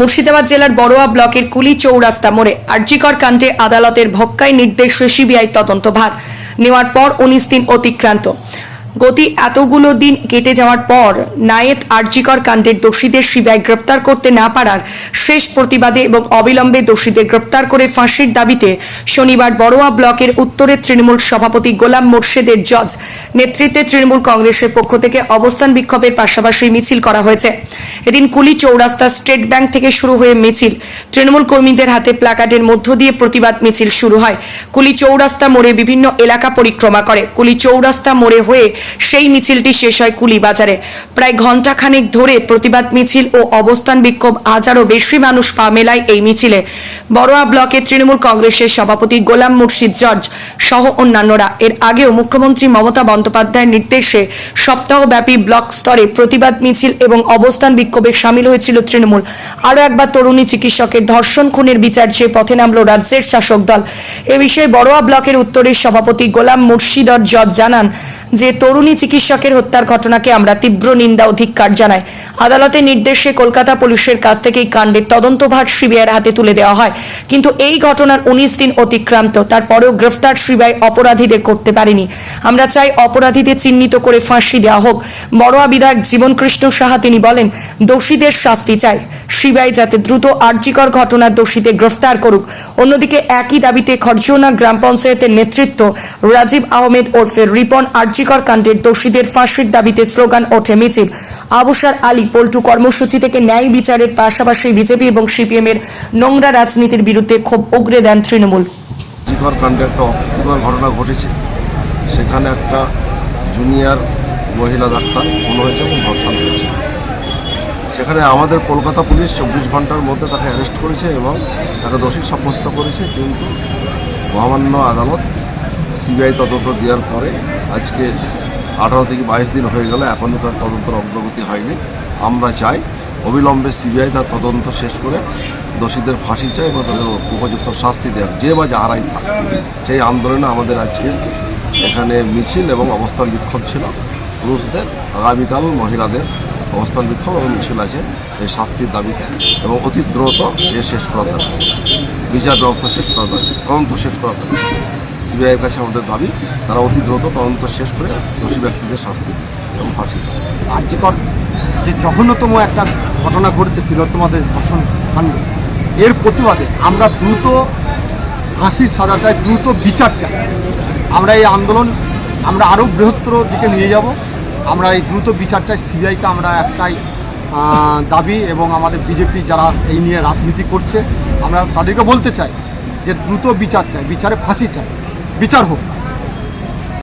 মুর্শিদাবাদ জেলার বড়োয়া ব্লকের কুলি চৌরাস্তা মোড়ে আর্জিকর কাণ্ডে আদালতের ভক্কায় নির্দেশে সিবিআই তদন্তভার। নেওয়ার পর উনিশ দিন অতিক্রান্ত। গতি এতগুলো দিন কেটে যাওয়ার পর নায়েত আরজিকর কাণ্ডের দোষীদের সিবিআই গ্রেপ্তার করতে না পারার শেষ প্রতিবাদে এবং অবিলম্বে দোষীদের গ্রেপ্তার করে ফাঁসির দাবিতে শনিবার বড়োয়া ব্লকের উত্তরের তৃণমূল সভাপতি গোলাম মোর্শেদের জজ নেতৃত্বে তৃণমূল কংগ্রেসের পক্ষ থেকে অবস্থান বিক্ষোভের পাশাপাশি মিছিল করা হয়েছে। এদিন কুলি চৌরাস্তা স্টেট ব্যাংক থেকে শুরু হয়ে মিছিল। তৃণমূল কর্মীদের হাতে প্ল্যাকার্ডের মধ্য দিয়ে প্রতিবাদ মিছিল শুরু হয়। কুলি চৌরাস্তা মোড়ে বিভিন্ন এলাকা পরিক্রমা করে। কুলি চৌরাস্তা মোড়ে হয়ে সেই মিছিলটি শেষ হয় কুলি বাজারে প্রায় ঘণ্টাখানেক ধরে প্রতিবাদ মিছিল ও অবস্থান বিক্ষোভ হাজারও বেশি মানুষ পা মেলায় এই মিছিলে। বড়োয়া ব্লকের তৃণমূল কংগ্রেসের সভাপতি গোলাম মুর্শিদ জর্জ সহ অন্যান্যরা। এর আগেও মুখ্যমন্ত্রী মমতা বন্দ্যোপাধ্যায়ের নির্দেশে সপ্তাহব্যাপী ব্লক স্তরে প্রতিবাদ মিছিল এবং অবস্থান বিক্ষোভে সামিল হয়েছিল তৃণমূল। আরও একবার তরুণী চিকিৎসকের ধর্ষণ খুনের বিচার চেয়ে পথে নামল রাজ্যের শাসক দল। এ বিষয়ে বড়োয়া ব্লকের উত্তরের সভাপতি গোলাম মুর্শিদর জজ জানান যে তরুণী চিকিৎসকের হত্যার ঘটনাকে আমরা তীব্র নিন্দা ও ধিক্কার জানাই। আদালতের নির্দেশে কলকাতা পুলিশের কাছ থেকে এই কাণ্ডের তদন্তভার সিবিআইয়ের হাতে তুলে দেওয়া হয়। কিন্তু এই ঘটনার উনিশ দিন অতিক্রান্ত, তারপরেও গ্রেফতার সিবিআই অপরাধীদের করতে পারেনি। আমরা চাই অপরাধীদের চিহ্নিত করে ফাঁসি দেওয়া হোক। বড়োয়া বিধায়ক জীবন কৃষ্ণ সাহা তিনি বলেন, দোষীদের শাস্তি চাই। সিবিআই যাতে দ্রুত আর্যিকর ঘটনার দোষীদের গ্রেফতার করুক। অন্যদিকে একই দাবিতে খরচিওনা গ্রাম পঞ্চায়েতের নেতৃত্ব রাজীব আহমেদ ওরফে রিপন আর্যিকর কাণ্ডের দোষীদের ফাঁসির দাবিতে স্লোগান ওঠে মিছিল। আবুসার আলী পল্টু কর্মসূচি থেকে ন্যায় বিচারের পাশাপাশি বিজেপি এবং সিপিএম এর নোংরা রাজনীতির বিরুদ্ধে ক্ষোভ উগরে দেন তৃণমূল। একটা ঘটনা ঘটেছে। সেখানে একটা জুনিয়র মহিলা ডাক্তার খুন হয়েছে এবং ধর্ষণ হয়েছে। সেখানে আমাদের কলকাতা পুলিশ চব্বিশ ঘণ্টার মধ্যে তাকে অ্যারেস্ট করেছে এবং তাকে দোষী সাব্যস্ত করেছে, কিন্তু মহামান্য আদালত সিবিআই তদন্ত দেওয়ার পরে আজকে আঠারো থেকে বাইশ দিন হয়ে গেল এখনও তার তদন্তের অগ্রগতি হয়নি। আমরা চাই অবিলম্বে সিবিআই তার তদন্ত শেষ করে দোষীদের ফাঁসি চাই এবং তাদের উপযুক্ত শাস্তি দেয় যে বা যাহারাই থাক। সেই আন্দোলনে আমাদের আজকে এখানে মিছিল এবং অবস্থান বিক্ষোভ ছিল। পুরুষদের, আগামীকাল মহিলাদের অবস্থান বিক্ষোভ এবং মিছিল আছে এই শাস্তির দাবিতে এবং অতি দ্রুত এ শেষ করা দরকার। বিচার ব্যবস্থা শেষ করা দরকার, তদন্ত শেষ করা দরকার। সিবিআইয়ের কাছে আমাদের দাবি, তারা অতি দ্রুত তদন্ত শেষ করে দোষী ব্যক্তিদের শাস্তি এবং ফাঁসি দেয় আর্যকর যে জঘন্যতম একটা ঘটনা ঘটেছে তিলোত্তমাদের ধর্ষণ কাণ্ড, এর প্রতিবাদে আমরা দ্রুত ফাঁসির সাজা চাই, দ্রুত বিচার চাই। আমরা এই আন্দোলন, আমরা আরও বৃহত্তর দিকে নিয়ে যাব। আমরা এই দ্রুত বিচার চাই, সিবিআইকে আমরা একটাই দাবি এবং আমাদের বিজেপি যারা এই নিয়ে রাজনীতি করছে, আমরা তাদেরকে বলতে চাই যে দ্রুত বিচার চাই, বিচারে ফাঁসি চাই। বিচার হোক।